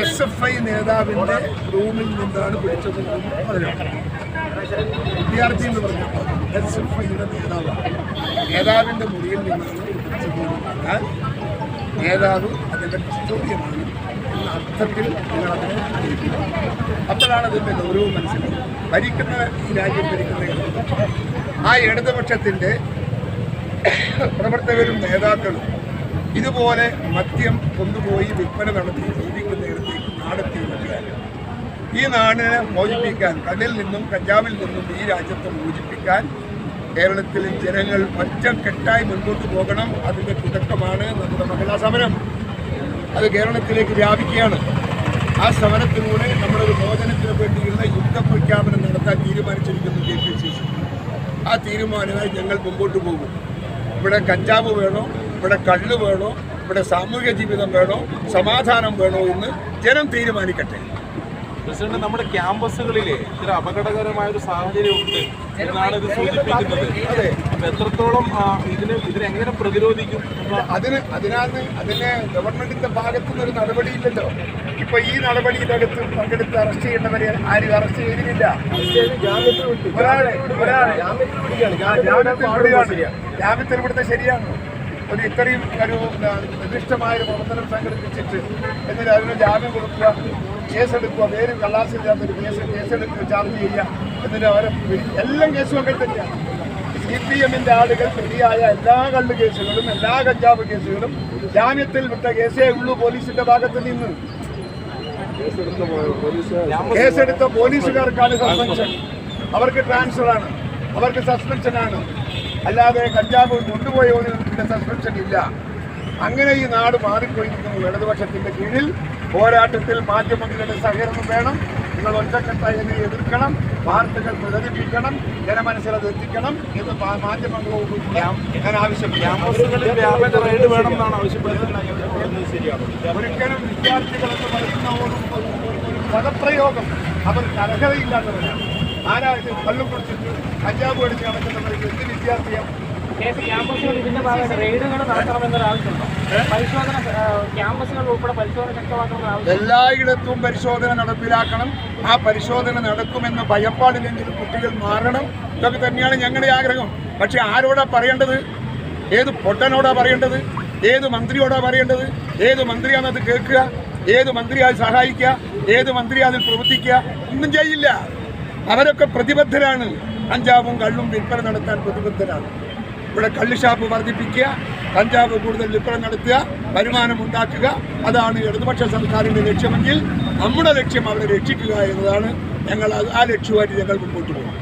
S F I നേതാവിന്റെ റൂമിൽ നിന്നാണ് പിടിച്ചത് വിദ്യാർത്ഥി എന്ന് പറഞ്ഞു എസ് എഫ് ഐയുടെ നേതാവാണ്. നേതാവിന്റെ മുറിയിൽ നിന്നാണ് പിടിച്ചത് നേതാവ് അതിന്റെ കസ്റ്റോഡിയമാണ് എന്ന അർത്ഥത്തിൽ നിങ്ങൾ അതിനെ അപ്പോഴാണ് അതിന്റെ ഗൗരവം മനസ്സിലാക്കുന്നത് ഭരിക്കുന്ന ഈ രാജ്യം ഭരിക്കുന്ന ഇടതുപക്ഷം. ആ ഇടതുപക്ഷത്തിന്റെ പ്രവർത്തകരും നേതാക്കളും ഇതുപോലെ മദ്യം കൊണ്ടുപോയി വിൽപ്പന നടത്തി ജീവിക്കുന്നിടത്തേക്ക് നാടെത്തി ഈ നാടിനെ മോചിപ്പിക്കാൻ കടലിൽ നിന്നും കഞ്ചാവിൽ നിന്നും ഈ രാജ്യത്തെ മോചിപ്പിക്കാൻ കേരളത്തിലെ ജനങ്ങൾ ഒറ്റക്കെട്ടായി മുൻപോട്ട് പോകണം. അതിന്റെ തുടക്കമാണ് നമ്മുടെ മഹിളാ സമരം. അത് കേരളത്തിലേക്ക് വ്യാപിക്കുകയാണ്. ആ സമരത്തിലൂടെ നമ്മളൊരു മോചനത്തിന് വേണ്ടിയുള്ള യുദ്ധ പ്രഖ്യാപനം നടത്താൻ തീരുമാനിച്ചിരിക്കുന്നു കെ പി സി സി. ആ തീരുമാനമായി ഞങ്ങൾ മുമ്പോട്ട് പോകും. ഇവിടെ കഞ്ചാവ് വേണോ? ഇവിടെ കള്ള് വേണോ? ഇവിടെ സാമൂഹ്യ ജീവിതം വേണോ? സമാധാനം വേണോ എന്ന് ജനം തീരുമാനിക്കട്ടെ. പ്രസിഡന്റ് നമ്മുടെ ക്യാമ്പസുകളിലെ ഇത്ര അപകടകരമായ ഒരു സാഹചര്യം ഉണ്ട് എന്നാണ് ഇത് സൂചിപ്പിക്കുന്നത്. അതെ. അപ്പൊ എത്രത്തോളം ഇതിന് ഇതിനെങ്ങനെ പ്രതിരോധിക്കും അതിന് അതിനാൽ അതിന് ഗവൺമെന്റിന്റെ ഭാഗത്തു നിന്നൊരു നടപടിയില്ലല്ലോ ഇപ്പൊ ഈ നടപടിയിലകത്ത് പങ്കെടുത്ത് അറസ്റ്റ് ചെയ്യേണ്ടവരെ ആരും അറസ്റ്റ് ചെയ്തിട്ടില്ല. ഒരാളെ ഒരാളെ ജാമ്യത്തിൽ വിടുകയാണ്. ജാമ്യത്തിൽ വിടുന്നത് ശരിയാണ്. ഒരു ഇത്രയും ഒരു നിർദ്ദിഷ്ടമായ ഒരു പ്രവർത്തനം സംഘടിപ്പിച്ചിട്ട് എന്നിട്ട് അതിന് ജാമ്യം കൊടുക്കുക കേസെടുക്കുക പേര് കള്ളാസില്ലാത്തൊരു കേസ് കേസെടുക്കുക ചാർജ് ചെയ്യുക എന്നിട്ട് അവരെ എല്ലാം കേസും അങ്ങനെ തന്നെയാണ്. സി പി എമ്മിന്റെ ആളുകൾ പ്രതിയായ എല്ലാ കള്ളു കേസുകളും എല്ലാ കഞ്ചാവ് കേസുകളും ജാമ്യത്തിൽ വിട്ട കേസേ ഉള്ളൂ പോലീസിന്റെ ഭാഗത്ത് നിന്ന്. കേസെടുത്ത പോലീസുകാർക്കാണ് സസ്പെൻഷൻ അവർക്ക് ട്രാൻസ്ഫർ ആണ് അവർക്ക് സസ്പെൻഷൻ ആണ് അല്ലാതെ കഞ്ചാവ് കൊണ്ടുപോയവരുടെ സസ്പെൻഷൻ ഇല്ല. അങ്ങനെ ഈ നാട് മാറിപ്പോയിരിക്കുന്നു ഇടതുപക്ഷത്തിന്റെ കീഴിൽ. പോരാട്ടത്തിൽ മാധ്യമങ്ങളുടെ സഹകരണം വേണം. നിങ്ങൾ ഒറ്റക്കെട്ടായി അതിനെ എതിർക്കണം. വാർത്തകൾ പ്രചരിപ്പിക്കണം. ജനമനസ്സിലത് എത്തിക്കണം എന്ന് മാധ്യമങ്ങളോട് ഞാൻ ആവശ്യപ്പെടുന്നത്. ഒരിക്കലും വിദ്യാർത്ഥികളെന്ന് പറയുന്ന ഒരു ഒരു- ഒരു പദപ്രയോഗം. അവർ അർഹതയില്ലാത്തവരാണ്. ആരാ ഇത് കള്ളും കുടിച്ചിട്ട് കഞ്ചാവ് അടിച്ച് നടക്കുന്നവർക്ക് എന്ത് വിദ്യാർത്ഥിയാണ് ക്യാമ്പസുകൾ ഇതിന്റെ ഭാഗമായിട്ട് റെയ്ഡുകൾ നടത്തണമെന്നൊരു ആവശ്യമുണ്ടോ? പരിശോധന ക്യാമ്പസുകൾ ഉൾപ്പെടെ പരിശോധന ശക്തമാക്കണമെന്ന് എല്ലായിടത്തും പരിശോധന നടപ്പിലാക്കണം. ആ പരിശോധന നടക്കുമെന്ന ഭയപ്പാടില്ലെങ്കിൽ കുട്ടികൾ മാറണം. ഇതൊക്കെ തന്നെയാണ് ഞങ്ങളുടെ ആഗ്രഹം. പക്ഷെ ആരോടാ പറയേണ്ടത്? ഏത് പൊട്ടനോടാ പറയേണ്ടത്? ഏത് മന്ത്രിയോടാ പറയേണ്ടത്? ഏത് മന്ത്രിയാണ് അത് കേൾക്കുക? ഏത് മന്ത്രി അത് സഹായിക്കുക? ഏത് മന്ത്രി അതിൽ പ്രവർത്തിക്കുക? ഒന്നും ചെയ്യില്ല. അവരൊക്കെ പ്രതിബദ്ധരാണ്. കഞ്ചാവും കള്ളും വിൽപ്പന നടത്താൻ പ്രതിബദ്ധരാണ്. ഇവിടെ കള്ള് ഷാപ്പ് വർദ്ധിപ്പിക്കുക കഞ്ചാവ് കൂടുതൽ വിൽപ്പന നടത്തുക വരുമാനം ഉണ്ടാക്കുക അതാണ് ഇടതുപക്ഷ സർക്കാരിന്റെ ലക്ഷ്യമെങ്കിൽ നമ്മുടെ ലക്ഷ്യം അവരെ രക്ഷിക്കുക എന്നതാണ്. ഞങ്ങൾ ആ ലക്ഷ്യമായിട്ട് ഞങ്ങൾ മുമ്പോട്ട് പോകും.